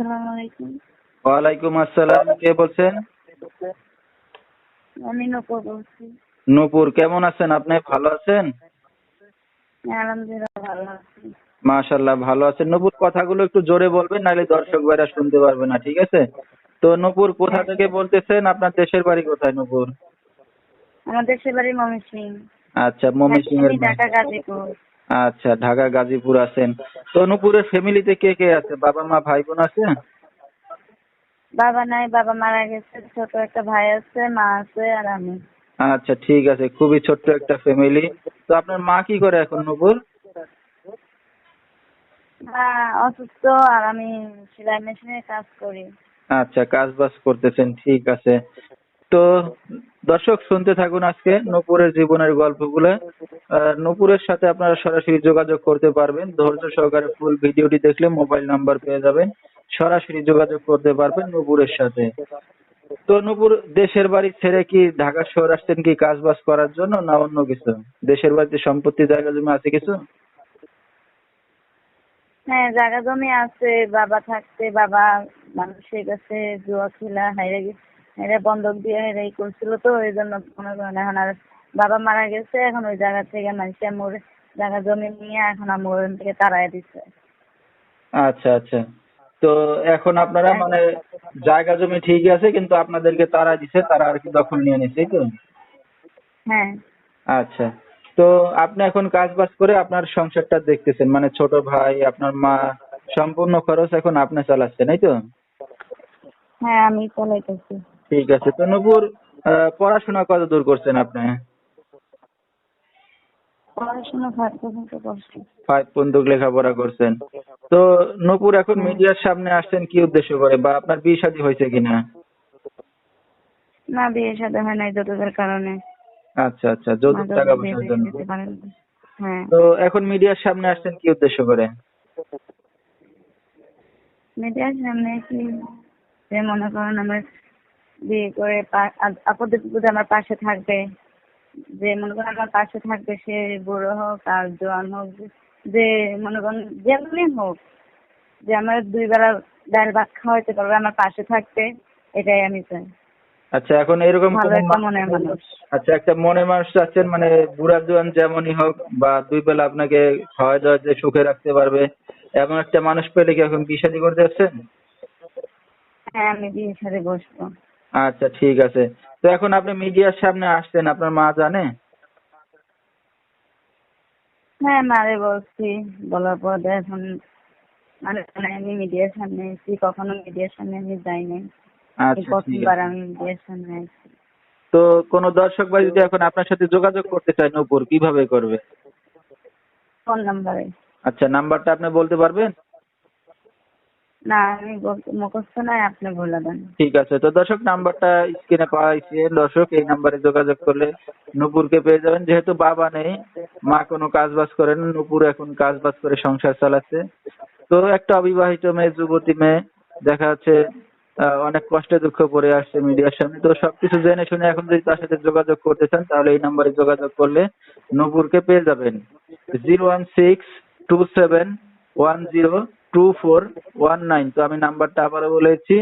আসসালামু আলাইকুম ওয়ালাইকুম আসসালাম কে বলছেন? আমি নূপুর বলছি। নূপুর কেমন আছেন? আপনি ভালো আছেন? হ্যাঁ, আলহামদুলিল্লাহ ভালো আছি। ভালো আছেন। নূপুর কথাগুলো একটু জোরে বলবেন নাহলে দর্শক ভাইরা শুনতে পারবে না ঠিক আছে? তো নূপুর কোথা থেকে বলতেছেন? আপনার দেশের বাড়ি কোথায় নূপুর? আমার দেশের বাড়ি ময়মনসিং আচ্ছা ময়মনসিং এর ঢাকা গাজীপুর। আচ্ছা ঢাকা গাজীপুর আছেন। তো নূপুরের ফ্যামিলিতে কে কে আছে? বাবা মা ভাই বোন আছে? বাবা নাই বাবা মারা গেছে ছোট একটা ভাই আছে মা আছে আর আমি। আচ্ছা ঠিক আছে খুবই ছোট্ট একটা ফ্যামিলি তো আপনার মা কি করে এখন নূপুর মা অসুস্থ আর আমি সেলাই মেশিনে কাজ করি। আচ্ছা কাজ বাজ করতেছেন ঠিক আছে। তো দর্শক, শুনতে থাকুন আজকে নূপুরের জীবনের গল্পগুলো। নূপুরের সাথে আপনারা সরাসরি যোগাযোগ করতে পারবেন। ধৈর্য সহকারে ফুল ভিডিওটি দেখলে মোবাইল নাম্বার পেয়ে যাবেন। সরাসরি যোগাযোগ করতে পারবেন নূপুরের সাথে। তো নূপুর, দেশের বাড়ি ছেড়ে কি ঢাকা শহর আসছেন কি কাজ বাজ করার জন্য না অন্য কিছু? দেশের বাড়িতে সম্পত্তি, জায়গা জমি আছে কিছু? হ্যাঁ জায়গা জমি আছে, বাবা থাকতে বাবা মানুষের কাছে জুয়া খেলা, হাইরে গে- হাইরে বন্ধক দিয়ে হাইরে ই করছিল তো ওই জন্য মনে করেন এখন আর বাবা মারা গেছে এখন ওই জায়গা থেকে মানুষে মোর জায়গা জমি নিয়ে এখন আমার ওখান থেকে তাড়াই দিচ্ছে আচ্ছা আচ্ছা। তো এখন আপনারা মানে জায়গা জমি ঠিকই আছে কিন্তু আপনাদেরকে তারা দিছে তারা আর কি দখল নিয়ে নিছে তো? হ্যাঁ। আচ্ছা। তো আপনি এখন কাজ বাজ করে আপনার সংসারটা দেখতেছেন মানে ছোট ভাই আপনার মা সম্পূর্ণ খরচ এখন আপনি চালাচ্ছেন এই তো? হ্যাঁ আমি চালাইতেছি। ঠিক আছে। তো নূপুর পড়াশোনা কত দূর করছেন আপনি? পড়াশোনা ফাইভ পর্যন্ত করছি। ফাইভ পর্যন্ত লেখাপড়া করছেন। তো নূপুর এখন মিডিয়ার সামনে আসছেন কি উদ্দেশ্য করে? বা আপনার বিয়ে শাদী হয়েছে কিনা? না বিয়ে সাথে হয় নাই যতদের কারণে। আচ্ছা আচ্ছা যৌতুক টাকা পয়সার জন্য। হ্যাঁ। তো এখন মিডিয়ার সামনে আসছেন কি উদ্দেশ্য করে? মিডিয়ার সামনে কি যে মনে করেন আমার বিয়ে করে আপদে বিপদে আমার পাশে থাকবে যে মনে করেন আমার পাশে থাকবে সে বুড়ো হোক আর জোয়ান হোক যে মনে করেন যেমনি হোক যে আমার দুই বেলা ডাল ভাত খাওয়াইতে পারবে আমার পাশে থাকতে এটাই আমি চাই। আচ্ছা এখন এরকম ভালো একটা মনের মানুষ। আচ্ছা একটা মনে মানুষ চাচ্ছেন মানে বুড়া জোয়ান যেমনই হোক বা দুই বেলা আপনাকে খাওয়া দাওয়া যে সুখে রাখতে পারবে এমন একটা মানুষ পেলে কি এখন বিয়ে শাদী করতে যাচ্ছেন? হ্যাঁ আমি বিয়ের সাথে বসবো। আচ্ছা ঠিক আছে। তো এখন আপনি মিডিয়ার সামনে আসছেন আপনার মা জানে? হ্যাঁ মারে বলছি। বলার পর এখন মানে আমি মিডিয়ার সামনে এসেছি কখনো মিডিয়ার সামনে আমি যাইনি। এই আচ্ছা প্রথমবার আমি মিডিয়ার সামনে আসছি। তো কোন দর্শক ভাই যদি এখন আপনার সাথে যোগাযোগ করতে চায় নূপুর কীভাবে করবে? ফোন নাম্বারে। আচ্ছা নাম্বারটা আপনি বলতে পারবেন? না, আমি মুখস্থ আপনি বলে দেন। ঠিক আছে, তো দর্শক, নাম্বারটা স্ক্রিনে পাওয়া হয়েছে দর্শক, এই নাম্বারে যোগাযোগ করলে নূপুরকে পেয়ে যাবেন। যেহেতু বাবা নেই, মা কোনো কাজ বাজ করে না, নূপুর এখন কাজ বাজ করে সংসার চালাচ্ছে। তো একটা অবিবাহিত মেয়ে, যুবতী মেয়ে, দেখা যাচ্ছে অনেক কষ্টে দুঃখ পড়ে আসছে মিডিয়ার সামনে। তো সবকিছু জেনে শুনে এখন যদি তার সাথে যোগাযোগ করতে চান, তাহলে এই নাম্বারে যোগাযোগ করলে নূপুরকে পেয়ে যাবেন। Zero one six two seven one zero two four one nine তো আমি নাম্বারটা আবারও বলেছি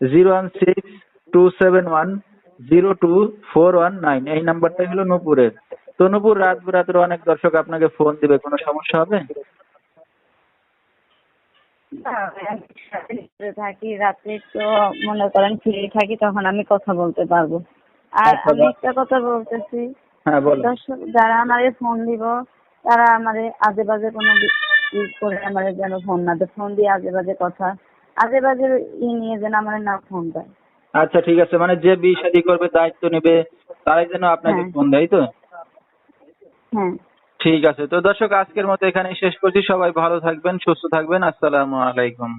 zero one six two seven one zero two four one nine এই নাম্বারটা হলো নূপুরের। তো নূপুর রাত বেরাতের অনেক দর্শক আপনাকে ফোন দিবে কোনো সমস্যা হবে? থাকি রাতে তো মনে করেন ফ্রি থাকি তখন আমি কথা বলতে পারব। আর আমি একটা কথা বলতেছি হ্যাঁ দর্শক যারা আমারে ফোন দিব তারা আমারে আজে বাজে কোনো করে আমার যেন ফোন না দেয়। ফোন দিয়ে আজে বাজে কথা। আজে বাজে ই নিয়ে যেন আমার না ফোন দেয়। আচ্ছা ঠিক আছে। মানে যে বিয়ে শাদী করবে দায়িত্ব নেবে তারাই যেন আপনাকে হ্যাঁ। ফোন দেয় তো? হ্যাঁ। ঠিক আছে। তো দর্শক আজকের মতো এখানেই শেষ করছি। সবাই ভালো থাকবেন সুস্থ থাকবেন। আসসালামু আলাইকুম।